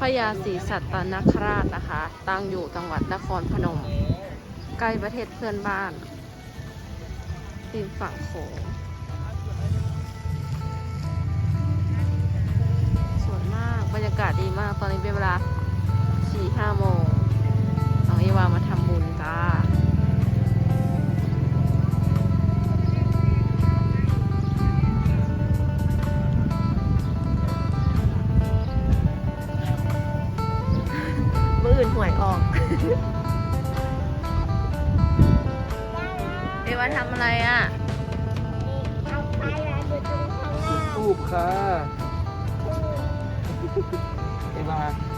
พญาศรีสัตนคราชนะคะ ตั้งอยู่จังหวัดนครพนม ใกล้ประเทศเพื่อนบ้านริมฝั่งโขงสวยมาก บรรยากาศดีมาก ตอนนี้เป็นเวลาสี่ห้าโมงน้องเอวามาทำบุญจ้า ออื่นหวยออกเอวาทำอะไรอะทูบค่ะเอวามา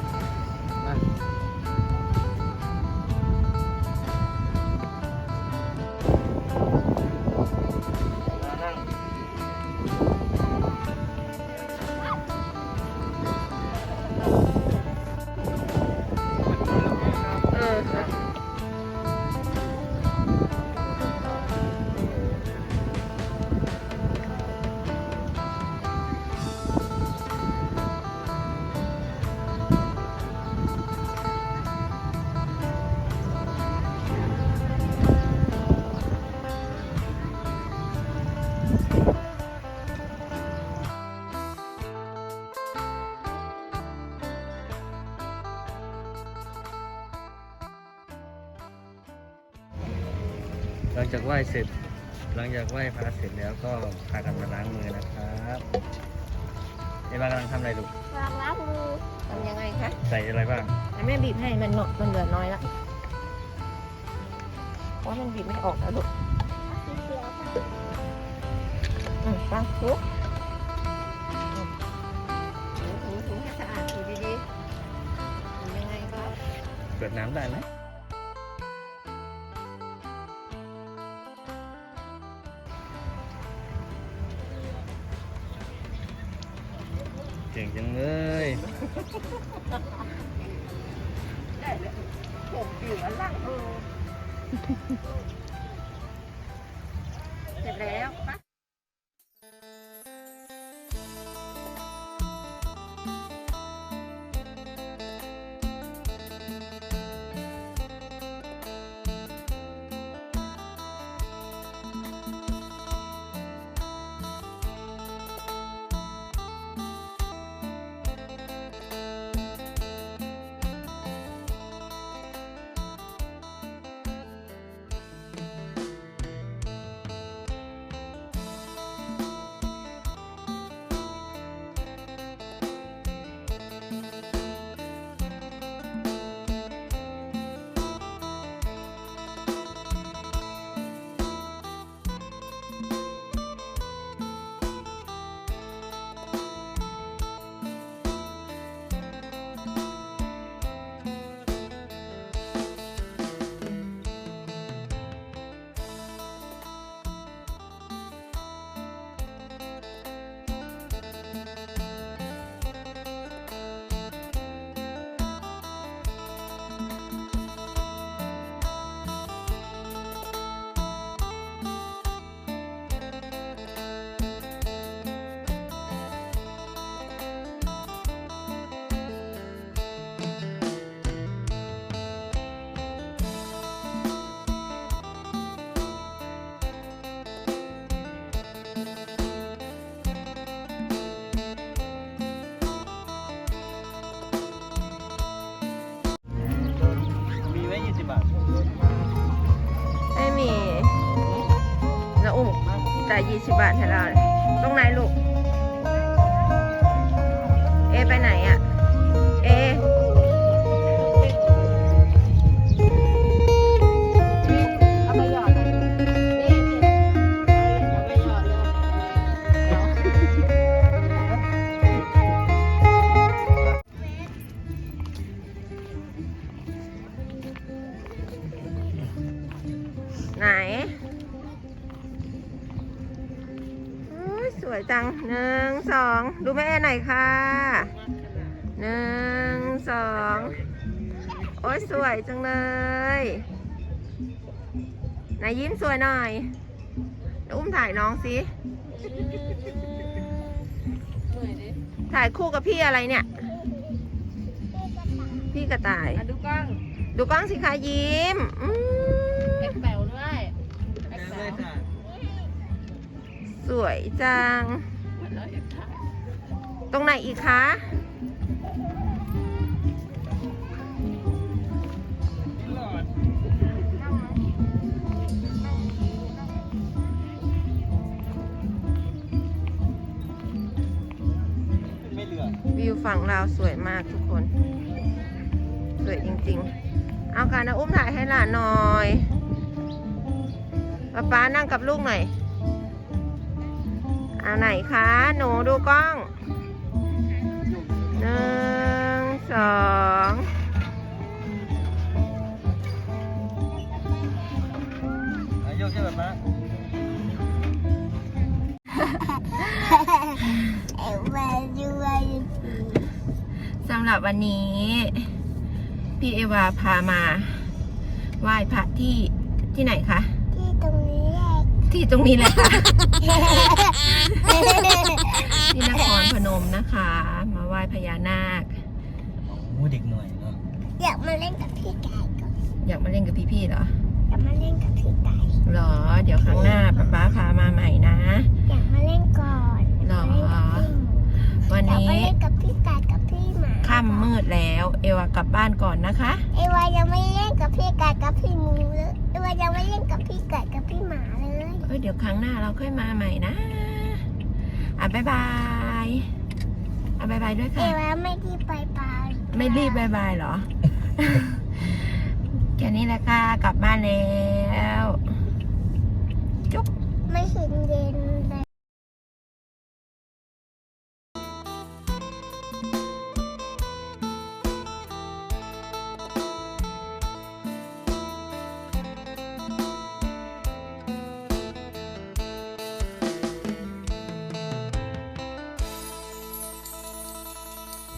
จากไหว้เสร็จ หลังจากไหว้พระเสร็จแล้วก็พากันมาล้างมือนะครับเอวากำลังทำอะไรลูกวางล้างมือทำยังไงคะใส่อะไรบ้างแม่บีบให้มันหนมันเหลือน้อยละเพราะมันบีบไม่ออกแล้วลูกสีเขียวค่ะอืมปังลุกถูถูถูให้สะอาดถูดีๆทำยังไงก็เปิดน้ำได้ไหม ได้เลยผมอยู่อันล่างเออเสร็จแล้วปะ จ่ายยี่สิบบาทให้เราตรงไหนลูก เอไปไหนอะเอเอไหน วไหนอุ๊ยสวยจังหนึ่งสองดูแม่หน่อยค่ะหนึ่งสองโอ้ยสวยจังเลยไหนยิ้มสวยหน่อย อุ้มถ่ายน้องสิถ่ายคู่กับพี่อะไรเนี่ย พี่กระต่ายอะดูกล้อง ดูกล้องสิคะยิ้ม วยจัง ตรงไหนอีกคะ วิวฝั่งลาวสวยมากทุกคน สวยจริงๆ เอาการนะอุ้มถ่ายให้หลานหน่อยป๊าป๊านั่งกับลูกหน่อย เอาไหนคะ หนูดูกล้องหนึ่งสองอายุใช่แบบนั้นเอวาด้วยสำหรับวันนี้ พี่เอวาพามา ไหว้พระที่ที่ไหนคะ ที่ตรงนี้แหละ ที่ตรงนี้เลยค่ะที่นครพนมนะคะ มาไหว้พญานาคโอ้เด็กหน่อยเนาะอยากมาเล่นกับพี่ไก่ก่อนอยากมาเล่นกับพี่ๆเหรออยากมาเล่นกับพี่ไก่เหรอ เดี๋ยวครั้งหน้าป๊าป๊าพามาใหม่นะอยากมาเล่นก่อนเหรอวันอยากนี้มาเล่นกับพี่ไก่กับพี่หมาค่ำมืดแล้ว เอวากลับบ้านก่อนนะคะ เอวายังไม่เล่นกับพี่ไก่กับพี่หมูเลยเอวายังไม่เล่นกับพี่ไก่กับพี่หมา เลยเอ้ยเดี๋ยวครั้งหน้าเราค่อยมาใหม่นะ อะบ๊ายบายอะบ๊ายบายด้วยเอค่ะวาไม่รีบไปไป ไม่รีบบายบายเหรอ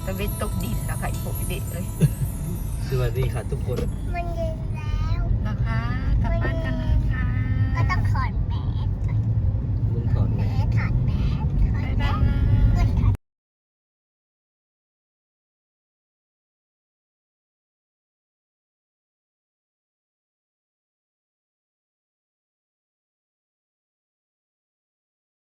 ตะเวนตกดินแล้วค่ะอีกพวกเด็กเลยสวัสดีค่ะทุกคน มันเย็